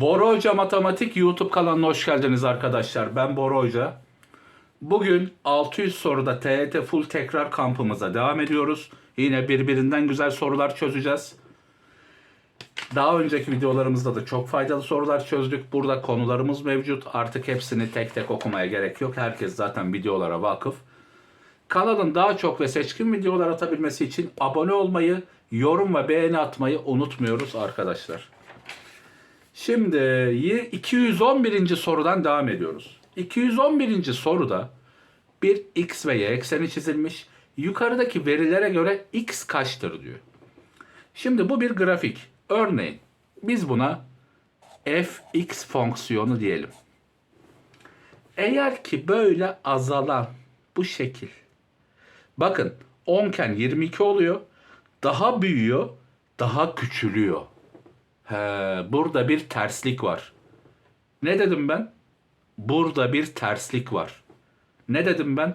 Bora Hoca Matematik YouTube kanalına hoş geldiniz arkadaşlar. Ben Bora Hoca. Bugün 600 soruda TET Full Tekrar kampımıza devam ediyoruz. Yine birbirinden güzel sorular çözeceğiz. Daha önceki videolarımızda da çok faydalı sorular çözdük. Burada konularımız mevcut. Artık hepsini tek tek okumaya gerek yok. Herkes zaten videolara vakıf. Kanalın daha çok ve seçkin videolar atabilmesi için abone olmayı, yorum ve beğeni atmayı unutmuyoruz arkadaşlar. Şimdi y- 211. sorudan devam ediyoruz. 211. soruda bir x ve y ekseni çizilmiş. Yukarıdaki verilere göre x kaçtır diyor. Şimdi bu bir grafik. Örneğin biz buna fx fonksiyonu diyelim. Eğer ki böyle azalan bu şekil. Bakın 10 iken 22 oluyor. Daha büyüyor, daha küçülüyor. He, burada bir terslik var. Ne dedim ben? Burada bir terslik var. Ne dedim ben?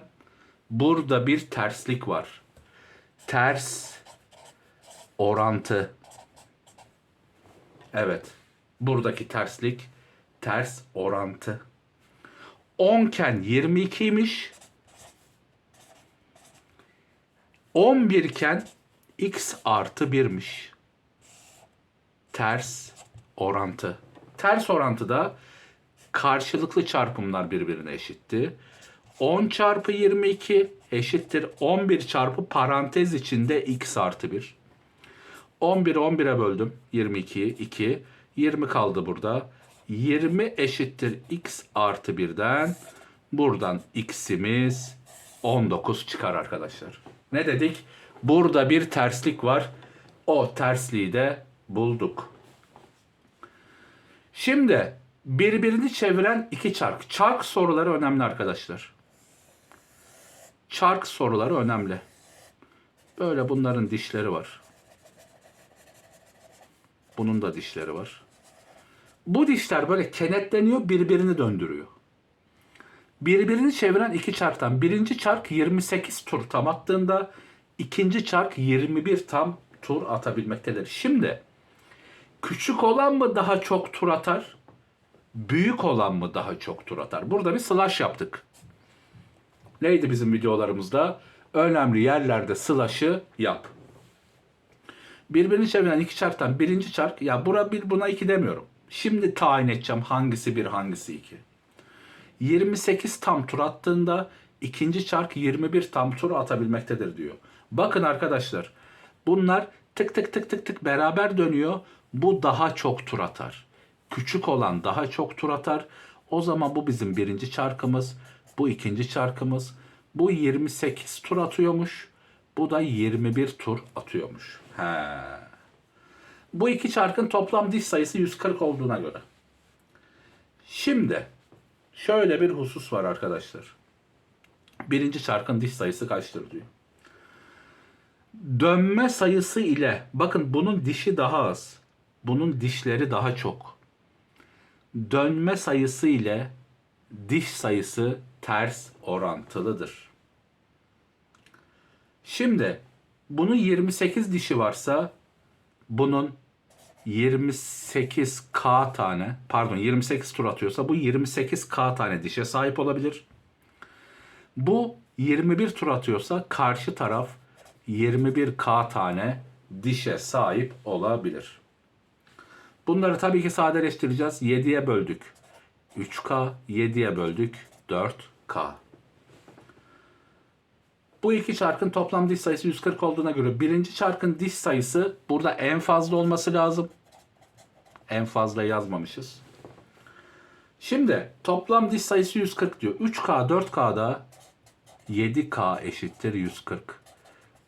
Burada bir terslik var. Ters orantı. Evet. Buradaki terslik ters orantı. 10 iken 22'ymiş. 11 iken x artı 1'miş ters orantı. Ters orantıda karşılıklı çarpımlar birbirine eşitti. 10 çarpı 22 eşittir 11 çarpı parantez içinde x artı 1. 11'i 11'e böldüm. 22'yi 2. 20 kaldı burada. 20 eşittir x artı 1'den. Buradan x'imiz 19 çıkar arkadaşlar. Ne dedik? Burada bir terslik var. O tersliği de bulduk. Şimdi birbirini çeviren iki çark. Çark soruları önemli arkadaşlar. Çark soruları önemli. Böyle bunların dişleri var. Bunun da dişleri var. Bu dişler böyle kenetleniyor, birbirini döndürüyor. Birbirini çeviren iki çarktan birinci çark 28 tur tam attığında ikinci çark 21 tam tur atabilmektedir. Şimdi küçük olan mı daha çok tur atar? Büyük olan mı daha çok tur atar? Burada bir slash yaptık. Neydi bizim videolarımızda? Önemli yerlerde slash'ı yap. Birbirini çeviren iki çarktan birinci çark ya bura bir buna iki demiyorum. Şimdi tayin edeceğim hangisi bir hangisi iki. 28 tam tur attığında ikinci çark 21 tam tur atabilmektedir diyor. Bakın arkadaşlar bunlar tık tık tık tık tık beraber dönüyor. Bu daha çok tur atar. Küçük olan daha çok tur atar. O zaman bu bizim birinci çarkımız. Bu ikinci çarkımız. Bu 28 tur atıyormuş. Bu da 21 tur atıyormuş. He. Bu iki çarkın toplam diş sayısı 140 olduğuna göre. Şimdi şöyle bir husus var arkadaşlar. Birinci çarkın diş sayısı kaçtır diyor. Dönme sayısı ile bakın bunun dişi daha az. Bunun dişleri daha çok. Dönme sayısı ile diş sayısı ters orantılıdır. Şimdi bunun 28 dişi varsa bunun 28K tane pardon 28 tur atıyorsa bu 28K tane dişe sahip olabilir. Bu 21 tur atıyorsa karşı taraf 21K tane dişe sahip olabilir. Bunları tabii ki sadeleştireceğiz. 7'ye böldük. 3K, 7'ye böldük. 4K. Bu iki çarkın toplam diş sayısı 140 olduğuna göre birinci çarkın diş sayısı burada en fazla olması lazım. En fazla yazmamışız. Şimdi toplam diş sayısı 140 diyor. 3K 4K'da 7K eşittir 140.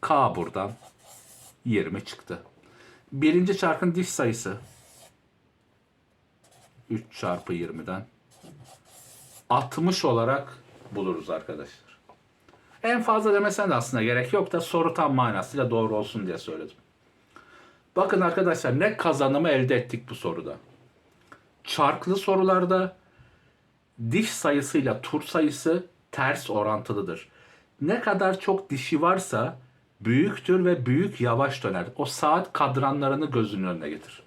K buradan 20 çıktı. Birinci çarkın diş sayısı 3 çarpı 20'den 60 olarak buluruz arkadaşlar. En fazla demesen de aslında gerek yok da soru tam manasıyla doğru olsun diye söyledim. Bakın arkadaşlar ne kazanımı elde ettik bu soruda. Çarklı sorularda diş sayısıyla tur sayısı ters orantılıdır. Ne kadar çok dişi varsa büyüktür ve büyük yavaş döner. O saat kadranlarını gözünün önüne getir.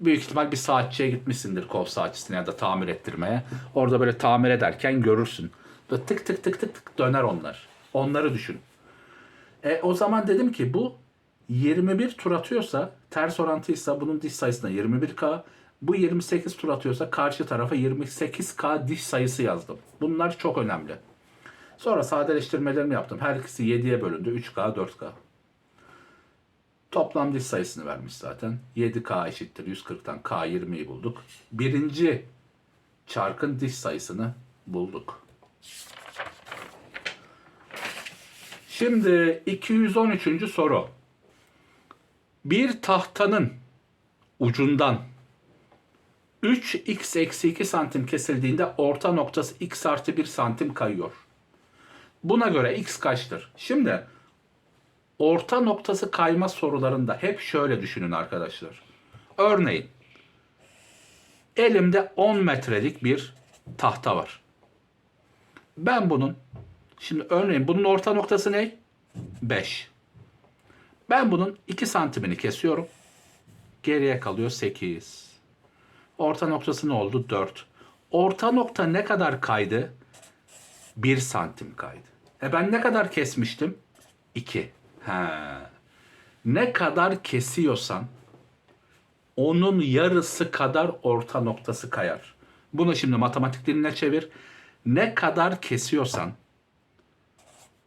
Büyük ihtimal bir saatçiye gitmişsindir kol saatçisine ya da tamir ettirmeye. Orada böyle tamir ederken görürsün. Böyle tık tık tık tık tık döner onlar. Onları düşün. E, o zaman dedim ki bu 21 tur atıyorsa ters orantıysa bunun diş sayısına 21K. Bu 28 tur atıyorsa karşı tarafa 28K diş sayısı yazdım. Bunlar çok önemli. Sonra sadeleştirmelerimi yaptım. Her ikisi 7'ye bölündü. 3K, 4K. Toplam diş sayısını vermiş zaten. 7K eşittir 140'tan K 20'yi bulduk. Birinci çarkın diş sayısını bulduk. Şimdi 213. soru. Bir tahtanın ucundan 3x eksi 2 santim kesildiğinde orta noktası x artı 1 santim kayıyor. Buna göre x kaçtır? Şimdi orta noktası kayma sorularında hep şöyle düşünün arkadaşlar. Örneğin elimde 10 metrelik bir tahta var. Ben bunun şimdi örneğin bunun orta noktası ne? 5. Ben bunun 2 santimini kesiyorum. Geriye kalıyor 8. Orta noktası ne oldu? 4. Orta nokta ne kadar kaydı? 1 santim kaydı. E ben ne kadar kesmiştim? 2. Ha. Ne kadar kesiyorsan onun yarısı kadar orta noktası kayar. Bunu şimdi matematik diline çevir. Ne kadar kesiyorsan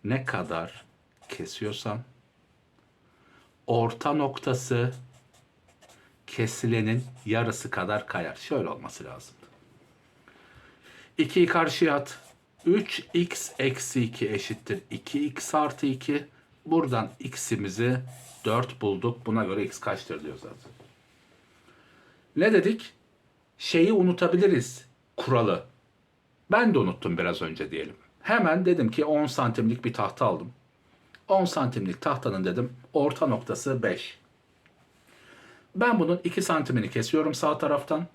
ne kadar kesiyorsan orta noktası kesilenin yarısı kadar kayar. Şöyle olması lazım. 2'yi karşıya at. 3x eksi 2 eşittir 2x artı 2. Buradan x'imizi 4 bulduk. Buna göre x kaçtır diyor zaten. Ne dedik? Şeyi unutabiliriz. Kuralı. Ben de unuttum biraz önce diyelim. Hemen dedim ki 10 santimlik bir tahta aldım. 10 santimlik tahtanın dedim orta noktası 5. Ben bunun 2 santimini kesiyorum sağ taraftan.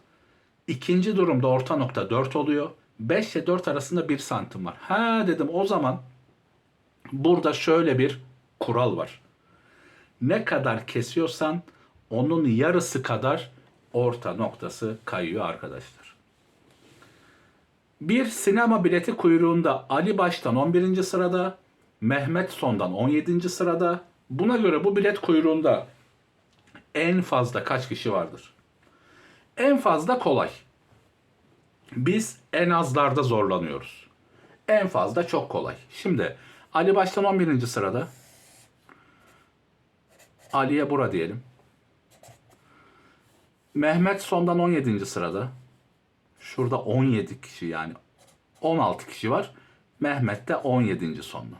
İkinci durumda orta nokta 4 oluyor. 5 ile 4 arasında 1 santim var. Ha dedim o zaman burada şöyle bir kural var. Ne kadar kesiyorsan onun yarısı kadar orta noktası kayıyor arkadaşlar. Bir sinema bileti kuyruğunda Ali baştan 11. sırada, Mehmet sondan 17. sırada. Buna göre bu bilet kuyruğunda en fazla kaç kişi vardır? En fazla kolay. Biz en azlarda zorlanıyoruz. En fazla çok kolay. Şimdi Ali baştan 11. sırada. Ali'ye bura diyelim. Mehmet sondan 17. sırada. Şurada 17 kişi yani 16 kişi var. Mehmet de 17. sondan.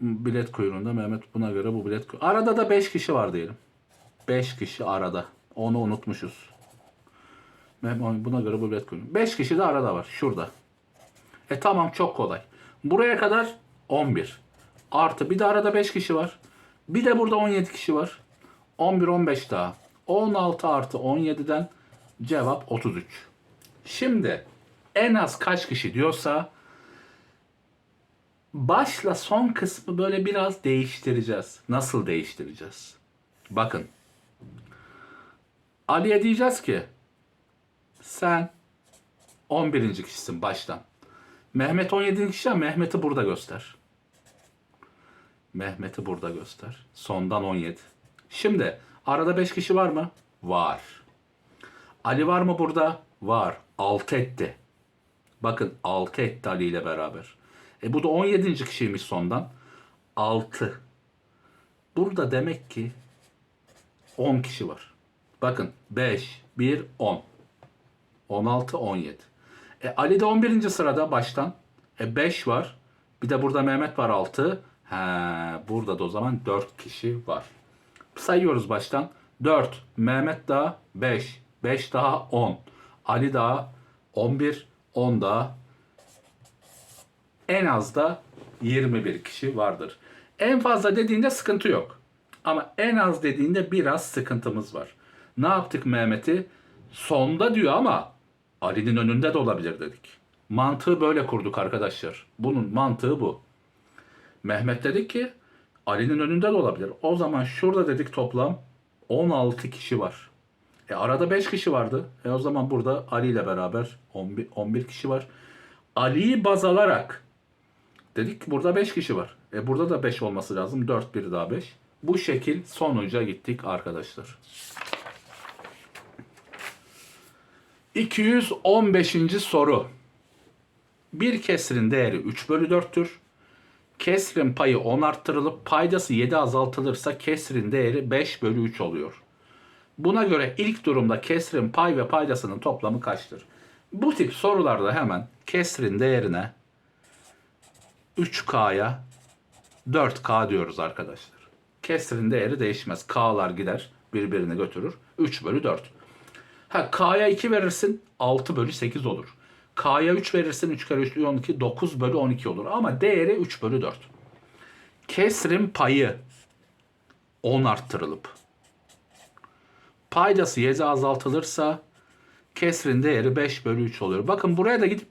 Bilet kuyruğunda Mehmet buna göre bu bilet kuyruğu. Arada da 5 kişi var diyelim. 5 kişi arada. Onu unutmuşuz. Buna göre bu bilet kuyruğu. 5 kişi de arada var. Şurada. E tamam çok kolay. Buraya kadar 11. Artı bir de arada 5 kişi var. Bir de burada 17 kişi var. 11 15 daha. 16 artı 17'den cevap 33. Şimdi en az kaç kişi diyorsa başla son kısmı böyle biraz değiştireceğiz. Nasıl değiştireceğiz? Bakın. Ali'ye diyeceğiz ki sen 11. kişisin baştan. Mehmet 17. kişi ya Mehmet'i burada göster. Mehmet'i burada göster. Sondan 17. Şimdi arada 5 kişi var mı? Var. Ali var mı burada? Var. 6 etti. Bakın 6 etti Ali ile beraber. E bu da 17. kişiymiş sondan. 6. Burada demek ki 10 kişi var. Bakın 5, 1, 10. 16, 17. E Ali de 11. sırada baştan. E 5 var. Bir de burada Mehmet var 6. He, burada da o zaman 4 kişi var. Sayıyoruz baştan. 4. Mehmet daha 5. 5 daha 10. Ali daha 11. 10 daha en az da 21 kişi vardır. En fazla dediğinde sıkıntı yok. Ama en az dediğinde biraz sıkıntımız var. Ne yaptık Mehmet'i? Sonda diyor ama Ali'nin önünde de olabilir dedik. Mantığı böyle kurduk arkadaşlar. Bunun mantığı bu. Mehmet dedik ki Ali'nin önünde de olabilir. O zaman şurada dedik toplam 16 kişi var. E arada 5 kişi vardı. E o zaman burada Ali ile beraber 11, 11 kişi var. Ali'yi baz alarak dedik ki burada 5 kişi var. E burada da 5 olması lazım. 4 bir daha 5. Bu şekil sonuca gittik arkadaşlar. 215. soru. Bir kesrin değeri 3 bölü 4'tür. Kesrin payı 10 arttırılıp paydası 7 azaltılırsa kesrin değeri 5 bölü 3 oluyor. Buna göre ilk durumda kesrin pay ve paydasının toplamı kaçtır? Bu tip sorularda hemen kesrin değerine 3K'ya 4K diyoruz arkadaşlar. Kesrin değeri değişmez. K'lar gider birbirini götürür. 3 bölü 4. Ha K'ya 2 verirsin 6 bölü 8 olur. K'ya 3 verirsin 3 kere 3 12 9 bölü 12 olur. Ama değeri 3 bölü 4. Kesrin payı 10 arttırılıp paydası 7 azaltılırsa kesrin değeri 5 bölü 3 oluyor. Bakın buraya da gidip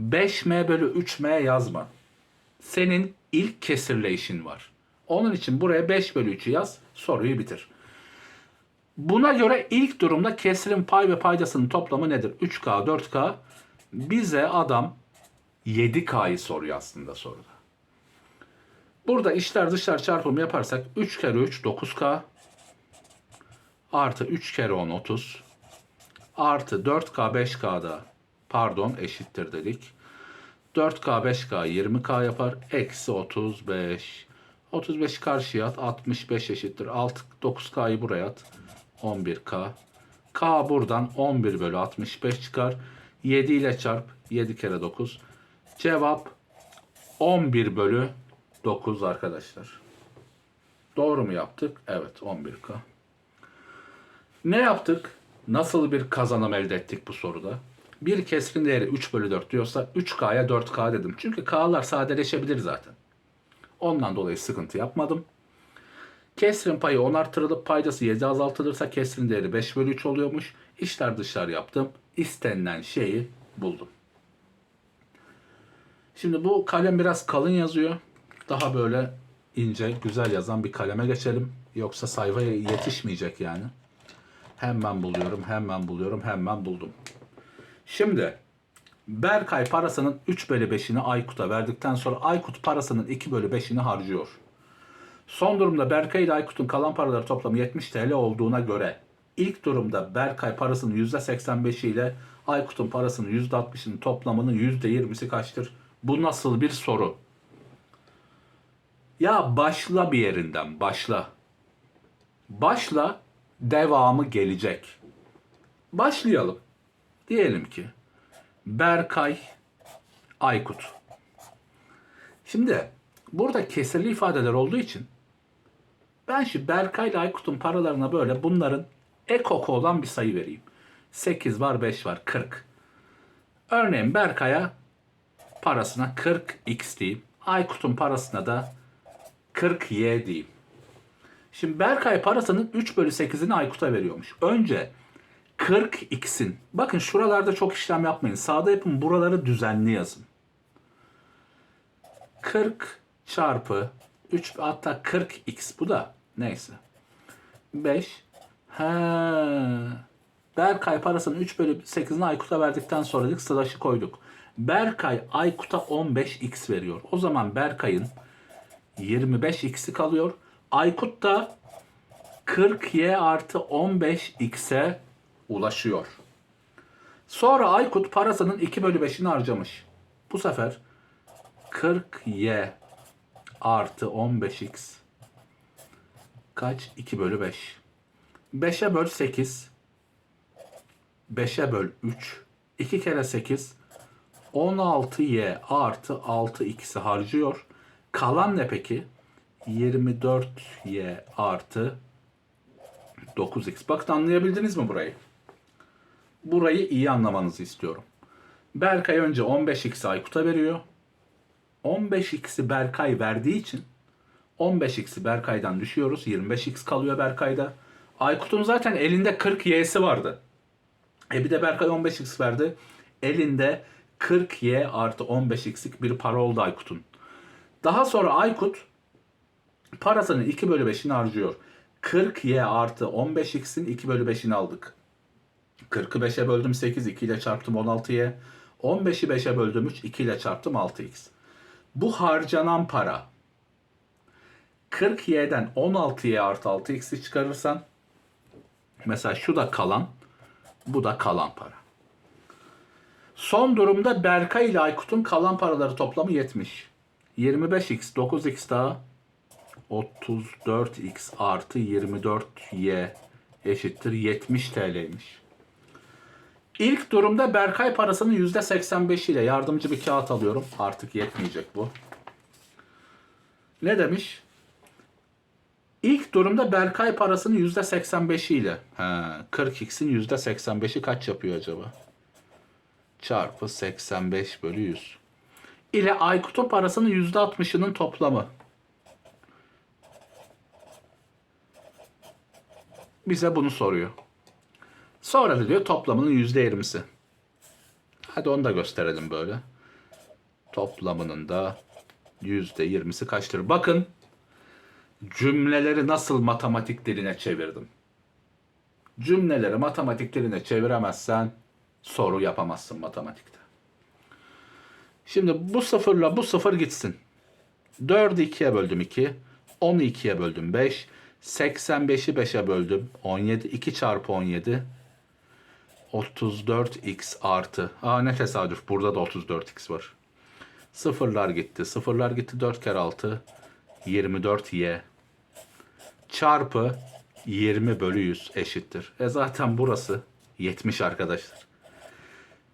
5m bölü 3m yazma. Senin ilk kesirle işin var. Onun için buraya 5 bölü 3'ü yaz soruyu bitir. Buna göre ilk durumda kesrin pay ve paydasının toplamı nedir? 3K, 4K. Bize adam 7K'yı soruyor aslında soruda. Burada içler dışlar çarpımı yaparsak 3 kere 3 9K artı 3 kere 10 30 artı 4K 5K'da pardon eşittir dedik. 4K 5K 20K yapar. Eksi 35. 35 karşıya at. 65 eşittir. 6, 9K'yı buraya at. 11K. K buradan 11 bölü 65 çıkar. 7 ile çarp. 7 kere 9. Cevap 11 bölü 9 arkadaşlar. Doğru mu yaptık? Evet 11K. Ne yaptık? Nasıl bir kazanım elde ettik bu soruda? Bir kesrin değeri 3 bölü 4 diyorsa 3K'ya 4K dedim. Çünkü K'lar sadeleşebilir zaten. Ondan dolayı sıkıntı yapmadım. Kesrin payı 10 artırılıp paydası 7 azaltılırsa kesrin değeri 5 bölü 3 oluyormuş. İşler dışlar yaptım. İstenilen şeyi buldum. Şimdi bu kalem biraz kalın yazıyor. Daha böyle ince, güzel yazan bir kaleme geçelim. Yoksa sayfaya yetişmeyecek yani. Hemen buluyorum, hemen buluyorum, hemen buldum. Şimdi Berkay parasının 3 bölü 5'ini Aykut'a verdikten sonra Aykut parasının 2 bölü 5'ini harcıyor. Son durumda Berkay ile Aykut'un kalan paraları toplamı 70 TL olduğuna göre ilk durumda Berkay parasının %85'i ile Aykut'un parasının %60'ının toplamının %20'si kaçtır? Bu nasıl bir soru? Ya başla bir yerinden başla. Başla devamı gelecek. Başlayalım. Diyelim ki Berkay Aykut. Şimdi burada kesirli ifadeler olduğu için ben şu Berkay ile Aykut'un paralarına böyle bunların ekoko olan bir sayı vereyim. 8 var 5 var 40. Örneğin Berkay'a parasına 40x diyeyim. Aykut'un parasına da 40y diyeyim. Şimdi Berkay parasının 3 bölü 8'ini Aykut'a veriyormuş. Önce 40x'in. Bakın şuralarda çok işlem yapmayın. Sağda yapın buraları düzenli yazın. 40 çarpı 3 hatta 40x bu da neyse. 5 He. Berkay parasının 3 bölü 8'ini Aykut'a verdikten sonra dedik slaşı koyduk. Berkay Aykut'a 15x veriyor. O zaman Berkay'ın 25x'i kalıyor. Aykut da 40y artı 15x'e ulaşıyor. Sonra Aykut parasının 2 bölü 5'ini harcamış. Bu sefer 40y artı 15x kaç? 2 bölü 5. 5'e böl 8. 5'e böl 3. 2 kere 8. 16y artı 6x'i harcıyor. Kalan ne peki? 24y artı 9x. Bakın anlayabildiniz mi burayı? Burayı iyi anlamanızı istiyorum. Berkay önce 15x Aykut'a veriyor. 15x'i Berkay verdiği için 15x'i Berkay'dan düşüyoruz. 25x kalıyor Berkay'da. Aykut'un zaten elinde 40y'si vardı. E bir de Berkay 15x verdi. Elinde 40y artı 15x'lik bir para oldu Aykut'un. Daha sonra Aykut Parasının 2 bölü 5'ini harcıyor. 40y artı 15x'in 2 bölü 5'ini aldık. 40'ı 5'e böldüm 8, 2 ile çarptım 16'ya. 15'i 5'e böldüm 3, 2 ile çarptım 6x. Bu harcanan para 40y'den 16'ya artı 6x'i çıkarırsan mesela şu da kalan, bu da kalan para. Son durumda Berkay ile Aykut'un kalan paraları toplamı 70. 25x, 9x daha 34x artı 24y eşittir 70 TL'ymiş. İlk durumda Berkay parasının %85 ile yardımcı bir kağıt alıyorum. Artık yetmeyecek bu. Ne demiş? İlk durumda Berkay parasının %85 ile. He, 40x'in %85'i kaç yapıyor acaba? Çarpı 85 bölü 100. İle Aykut'un parasının %60'ının toplamı. Bize bunu soruyor. Sonra da diyor toplamının %20'si. Hadi onu da gösterelim böyle. Toplamının da %20'si kaçtır? Bakın cümleleri nasıl matematik diline çevirdim. Cümleleri matematik diline çeviremezsen soru yapamazsın matematikte. Şimdi bu sıfırla bu sıfır gitsin. 4'ü 2'ye böldüm 2. 10'u 2'ye böldüm 5. 85'i 5'e böldüm 17. 2 çarpı 17. 34x artı. Aa ne tesadüf burada da 34x var. Sıfırlar gitti. Sıfırlar gitti 4 kere 6. 24y. Çarpı 20 bölü 100 eşittir. E zaten burası 70 arkadaşlar.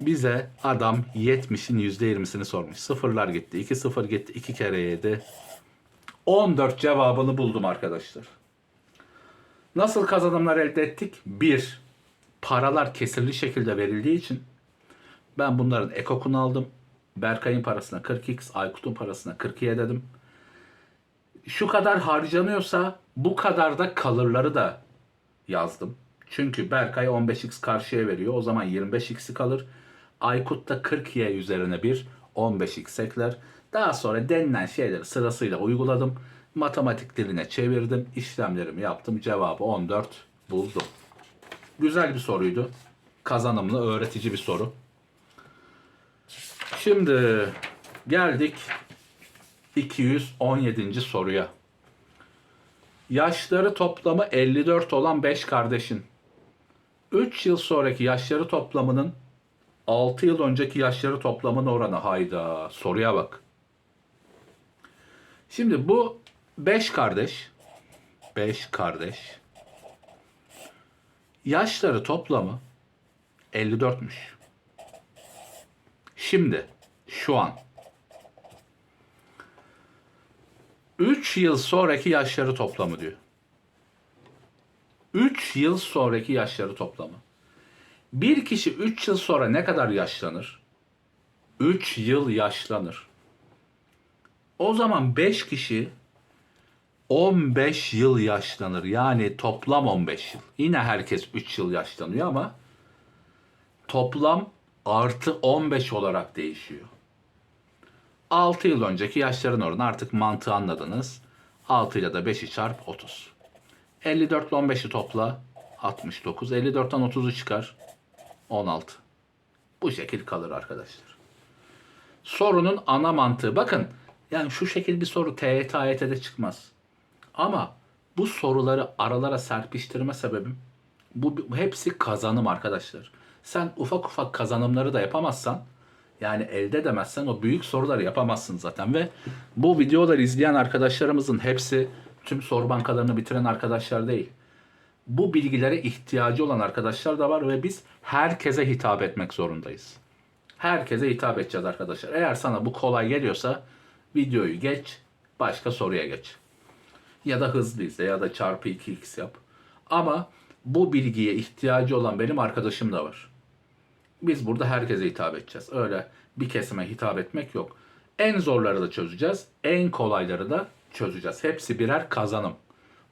Bize adam 70'in %20'sini sormuş. Sıfırlar gitti. 2 sıfır gitti. 2 kere 7. 14 cevabını buldum arkadaşlar. Nasıl kazanımlar elde ettik? 1. Paralar kesirli şekilde verildiği için ben bunların ekokunu aldım. Berkay'ın parasına 40x, Aykut'un parasına 40'ya dedim. Şu kadar harcanıyorsa bu kadar da kalırları da yazdım. Çünkü Berkay 15x karşıya veriyor. O zaman 25x'i kalır. Aykut da 40y üzerine bir 15x ekler. Daha sonra denilen şeyleri sırasıyla uyguladım. Matematik diline çevirdim. işlemlerimi yaptım. Cevabı 14 buldum. Güzel bir soruydu. Kazanımlı, öğretici bir soru. Şimdi geldik 217. soruya. Yaşları toplamı 54 olan 5 kardeşin 3 yıl sonraki yaşları toplamının 6 yıl önceki yaşları toplamının oranı hayda soruya bak. Şimdi bu 5 kardeş 5 kardeş yaşları toplamı 54'müş. Şimdi şu an 3 yıl sonraki yaşları toplamı diyor. 3 yıl sonraki yaşları toplamı. Bir kişi 3 yıl sonra ne kadar yaşlanır? 3 yıl yaşlanır. O zaman 5 kişi 15 yıl yaşlanır. Yani toplam 15 yıl. Yine herkes 3 yıl yaşlanıyor ama toplam artı 15 olarak değişiyor. 6 yıl önceki yaşların oranı artık mantığı anladınız. 6 ile de 5'i çarp 30. 54 ile 15'i topla 69. 54'ten 30'u çıkar 16. Bu şekil kalır arkadaşlar. Sorunun ana mantığı bakın yani şu şekil bir soru TYT AYT'de çıkmaz. Ama bu soruları aralara serpiştirme sebebim bu hepsi kazanım arkadaşlar. Sen ufak ufak kazanımları da yapamazsan yani elde edemezsen o büyük soruları yapamazsın zaten ve bu videoları izleyen arkadaşlarımızın hepsi tüm soru bankalarını bitiren arkadaşlar değil. Bu bilgilere ihtiyacı olan arkadaşlar da var ve biz herkese hitap etmek zorundayız. Herkese hitap edeceğiz arkadaşlar. Eğer sana bu kolay geliyorsa videoyu geç, başka soruya geç. Ya da hızlı izle ya da çarpı 2x yap. Ama bu bilgiye ihtiyacı olan benim arkadaşım da var. Biz burada herkese hitap edeceğiz. Öyle bir kesime hitap etmek yok. En zorları da çözeceğiz. En kolayları da çözeceğiz. Hepsi birer kazanım.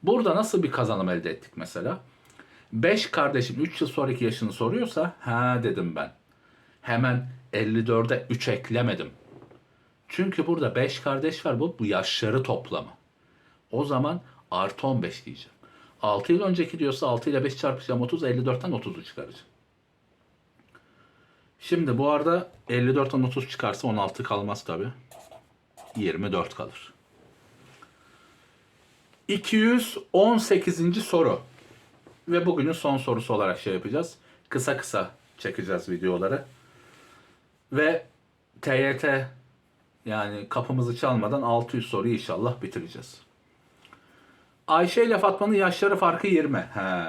Burada nasıl bir kazanım elde ettik mesela? 5 kardeşim 3 yıl sonraki yaşını soruyorsa ha dedim ben. Hemen 54'e 3 eklemedim. Çünkü burada 5 kardeş var bu, bu yaşları toplamı. O zaman artı 15 diyeceğim. 6 yıl önceki diyorsa 6 ile 5 çarpacağım 30, 54'ten 30'u çıkaracağım. Şimdi bu arada 54'ten 30 çıkarsa 16 kalmaz tabi. 24 kalır. 218. soru. Ve bugünün son sorusu olarak şey yapacağız. Kısa kısa çekeceğiz videoları. Ve TYT yani kapımızı çalmadan 600 soruyu inşallah bitireceğiz. Ayşe ile Fatma'nın yaşları farkı 20. He.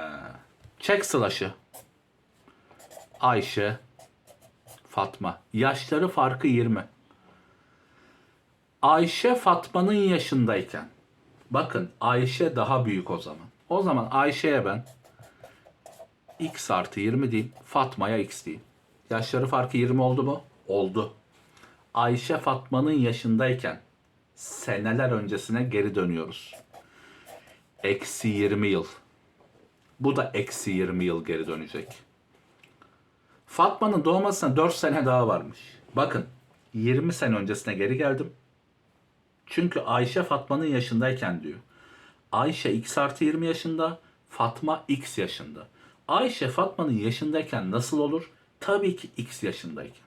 Çek slash'ı. Ayşe, Fatma. Yaşları farkı 20. Ayşe Fatma'nın yaşındayken. Bakın Ayşe daha büyük o zaman. O zaman Ayşe'ye ben x artı 20 diyeyim. Fatma'ya x diyeyim. Yaşları farkı 20 oldu mu? Oldu. Ayşe Fatma'nın yaşındayken seneler öncesine geri dönüyoruz. Eksi 20 yıl. Bu da eksi 20 yıl geri dönecek. Fatma'nın doğmasına 4 sene daha varmış. Bakın 20 sene öncesine geri geldim. Çünkü Ayşe Fatma'nın yaşındayken diyor. Ayşe x artı 20 yaşında, Fatma x yaşında. Ayşe Fatma'nın yaşındayken nasıl olur? Tabii ki x yaşındayken.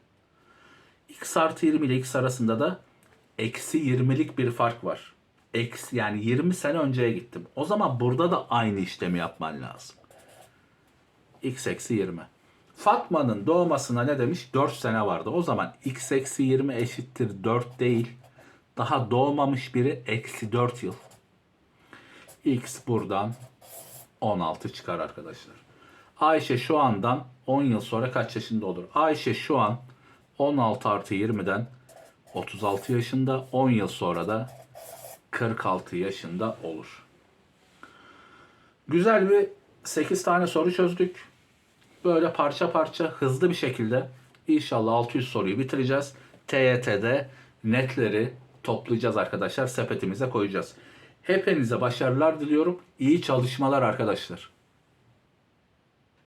x artı 20 ile x arasında da eksi 20'lik bir fark var. Eksi yani 20 sene önceye gittim. O zaman burada da aynı işlemi yapman lazım. x eksi 20. Fatma'nın doğmasına ne demiş? 4 sene vardı. O zaman x eksi 20 eşittir 4 değil. Daha doğmamış biri eksi 4 yıl. X buradan 16 çıkar arkadaşlar. Ayşe şu andan 10 yıl sonra kaç yaşında olur? Ayşe şu an 16 artı 20'den 36 yaşında 10 yıl sonra da 46 yaşında olur. Güzel bir 8 tane soru çözdük. Böyle parça parça hızlı bir şekilde inşallah 600 soruyu bitireceğiz. TYT'de netleri toplayacağız arkadaşlar. Sepetimize koyacağız. Hepinize başarılar diliyorum. İyi çalışmalar arkadaşlar.